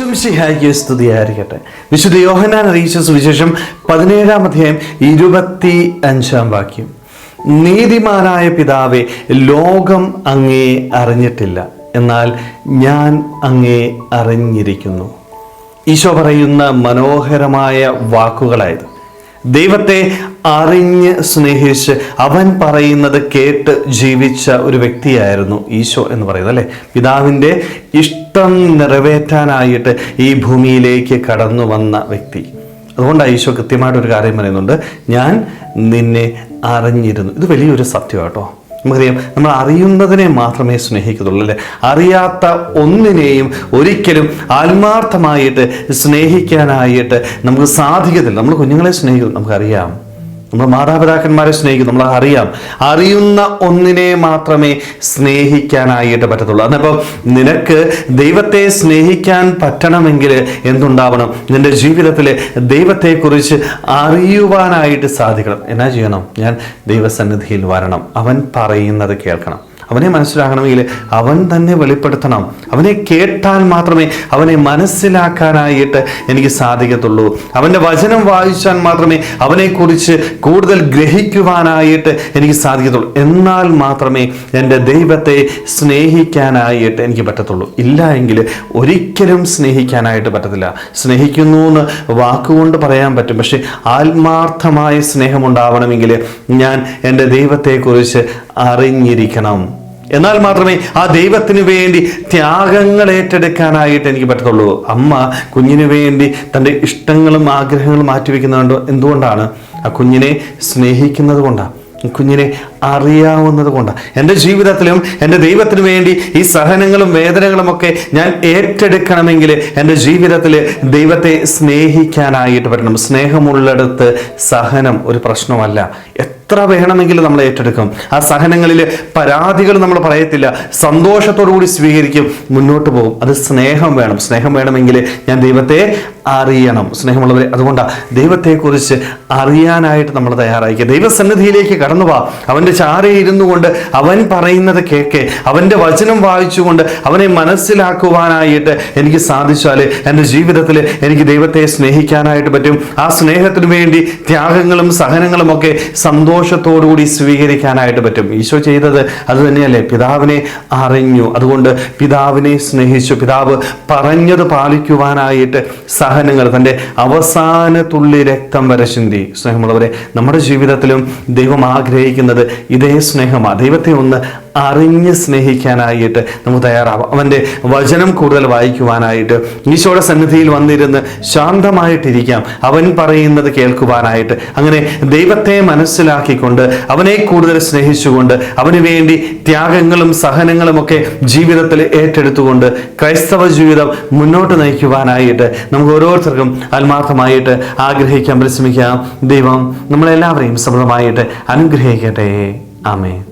ഈശ്വംശിഹായിക്ക് സ്തുതിയായിരിക്കട്ടെ. വിശുദ്ധ യോഹനാൻ അറിയിച്ച സുവിശേഷം പതിനേഴാം അധ്യായം ഇരുപത്തി അഞ്ചാം വാക്യം. നീതിമാനായ പിതാവെ ലോകം അങ്ങേ അറിഞ്ഞിട്ടില്ല. എന്നാൽ ഞാൻ അങ്ങേ അറിഞ്ഞിരിക്കുന്നു. ഈശോ പറയുന്ന മനോഹരമായ വാക്കുകളായത്. ദൈവത്തെ അറിഞ്ഞ് സ്നേഹിച്ച് അവൻ പറയുന്നത് കേട്ട് ജീവിച്ച ഒരു വ്യക്തിയായിരുന്നു ഈശോ എന്ന് പറയുന്നത് അല്ലേ? പിതാവിന്റെ ഇഷ്ടം നിറവേറ്റാനായിട്ട് ഈ ഭൂമിയിലേക്ക് കടന്നു വന്ന വ്യക്തി. അതുകൊണ്ടാണ് ഈശോ കൃത്യമായിട്ട് ഒരു കാര്യം പറയുന്നുണ്ട്. ഞാൻ നിന്നെ അറിഞ്ഞിരുന്നു. ഇത് വലിയൊരു സത്യം കേട്ടോ. നമുക്കറിയാം നമ്മൾ അറിയുന്നതിനെ മാത്രമേ സ്നേഹിക്കത്തുള്ളൂ അല്ലേ? അറിയാത്ത ഒന്നിനെയും ഒരിക്കലും ആത്മാർത്ഥമായിട്ട് സ്നേഹിക്കാനായിട്ട് നമുക്ക് സാധിക്കത്തില്ല. നമ്മൾ കുഞ്ഞുങ്ങളെ സ്നേഹിക്കും നമുക്കറിയാം. നമ്മൾ മാതാപിതാക്കന്മാരെ സ്നേഹിക്കും നമ്മൾ അറിയാം. അറിയുന്ന ഒന്നിനെ മാത്രമേ സ്നേഹിക്കാനായിട്ട് പറ്റത്തുള്ളൂ. അതിപ്പോൾ നിനക്ക് ദൈവത്തെ സ്നേഹിക്കാൻ പറ്റണമെങ്കിൽ എന്തുണ്ടാവണം? നിന്റെ ജീവിതത്തിൽ ദൈവത്തെക്കുറിച്ച് അറിയുവാനായിട്ട് സാധിക്കണം. എന്നാ ചെയ്യണം? ഞാൻ ദൈവസന്നിധിയിൽ വരണം. അവൻ പറയുന്നത് കേൾക്കണം. അവനെ മനസ്സിലാകണമെങ്കിൽ അവൻ തന്നെ വെളിപ്പെടുത്തണം. അവനെ കേട്ടാൽ മാത്രമേ അവനെ മനസ്സിലാക്കാനായിട്ട് എനിക്ക് സാധിക്കത്തുള്ളൂ. അവന്റെ വചനം വായിച്ചാൽ മാത്രമേ അവനെക്കുറിച്ച് കൂടുതൽ ഗ്രഹിക്കുവാനായിട്ട് എനിക്ക് സാധിക്കത്തുള്ളൂ. എന്നാൽ മാത്രമേ എന്റെ ദൈവത്തെ സ്നേഹിക്കാനായിട്ട് എനിക്ക് പറ്റത്തുള്ളൂ. ഇല്ല എങ്കിൽ ഒരിക്കലും സ്നേഹിക്കാനായിട്ട് പറ്റത്തില്ല. സ്നേഹിക്കുന്നു എന്ന് വാക്കുകൊണ്ട് പറയാൻ പറ്റും. പക്ഷെ ആത്മാർത്ഥമായ സ്നേഹമുണ്ടാവണമെങ്കിൽ ഞാൻ എന്റെ ദൈവത്തെക്കുറിച്ച് അറിഞ്ഞിരിക്കണം. എന്നാൽ മാത്രമേ ആ ദൈവത്തിന് വേണ്ടി ത്യാഗങ്ങൾ ഏറ്റെടുക്കാനായിട്ട് എനിക്ക് പറ്റത്തുള്ളൂ. അമ്മ കുഞ്ഞിന് വേണ്ടി തന്റെ ഇഷ്ടങ്ങളും ആഗ്രഹങ്ങളും മാറ്റിവെക്കുന്നുണ്ടോ? എന്തുകൊണ്ടാണ്? ആ കുഞ്ഞിനെ സ്നേഹിക്കുന്നത് കൊണ്ടാണ് കുഞ്ഞിനെ അറിയാവുന്നത് കൊണ്ടാണ് എന്റെ ജീവിതത്തിലും എന്റെ ദൈവത്തിന് വേണ്ടി ഈ സഹനങ്ങളും വേദനകളും ഒക്കെ ഞാൻ ഏറ്റെടുക്കണമെങ്കിൽ എന്റെ ജീവിതത്തിൽ ദൈവത്തെ സ്നേഹിക്കാനായിട്ട് പറ്റണം. സ്നേഹമുള്ളിടത്ത് സഹനം ഒരു പ്രശ്നമല്ല. എത്ര വേണമെങ്കിലും നമ്മൾ ഏറ്റെടുക്കും. ആ സഹനങ്ങളിൽ പരാതികൾ നമ്മൾ പറയത്തില്ല. സന്തോഷത്തോടു കൂടി സ്വീകരിക്കും. മുന്നോട്ട് പോകും. അത് സ്നേഹം വേണം. സ്നേഹം വേണമെങ്കിൽ ഞാൻ ദൈവത്തെ അറിയണം. സ്നേഹമുള്ളവരെ അതുകൊണ്ടാണ് ദൈവത്തെക്കുറിച്ച് അറിയാനായിട്ട് നമ്മൾ തയ്യാറായിക്കുക ദൈവസന്നിധിയിലേക്ക് കടന്നു പോവാ അവന്റെ ചാരയിൽ ഇരുന്നു കൊണ്ട് അവൻ പറയുന്നത് കേൾക്കെ അവന്റെ വചനം വായിച്ചുകൊണ്ട് അവനെ മനസ്സിലാക്കുവാനായിട്ട് എനിക്ക് സാധിച്ചാൽ എന്റെ ജീവിതത്തിൽ എനിക്ക് ദൈവത്തെ സ്നേഹിക്കാനായിട്ട് പറ്റും. ആ സ്നേഹത്തിന് വേണ്ടി ത്യാഗങ്ങളും സഹനങ്ങളും ഒക്കെ സന്തോഷത്തോടുകൂടി സ്വീകരിക്കാനായിട്ട് പറ്റും. ഈശോ ചെയ്തത് അത് തന്നെയല്ലേ? പിതാവിനെ അറിഞ്ഞു. അതുകൊണ്ട് പിതാവിനെ സ്നേഹിച്ചു. പിതാവ് പറഞ്ഞത് പാലിക്കുവാനായിട്ട് സഹനങ്ങൾ തന്റെ അവസാന തുള്ളി രക്തം വരെ ചിന്തി. സ്നേഹമുള്ളവരെ നമ്മുടെ ജീവിതത്തിലും ദൈവം ആഗ്രഹിക്കുന്നത് ഇതേ സ്നേഹമാണ്. ദൈവത്തെ ഒന്ന് അറിഞ്ഞ് സ്നേഹിക്കാനായിട്ട് നമുക്ക് തയ്യാറാവാം. അവന്റെ വചനം കൂടുതൽ വായിക്കുവാനായിട്ട് ഈശോയുടെ സന്നിധിയിൽ വന്നിരുന്ന് ശാന്തമായിട്ടിരിക്കാം. അവൻ പറയുന്നത് കേൾക്കുവാനായിട്ട്. അങ്ങനെ ദൈവത്തെ മനസ്സിലാക്കിക്കൊണ്ട് അവനെ കൂടുതൽ സ്നേഹിച്ചുകൊണ്ട് അവന് വേണ്ടി ത്യാഗങ്ങളും സഹനങ്ങളും ഒക്കെ ജീവിതത്തിൽ ഏറ്റെടുത്തുകൊണ്ട് ക്രൈസ്തവ ജീവിതം മുന്നോട്ട് നയിക്കുവാനായിട്ട് നമുക്ക് ഓരോരുത്തർക്കും ആത്മാർത്ഥമായിട്ട് ആഗ്രഹിക്കാം പരിശ്രമിക്കാം. ദൈവം നമ്മളെല്ലാവരെയും സമൃദ്ധമായിട്ട് അനുഗ്രഹിക്കട്ടെ. ആമേ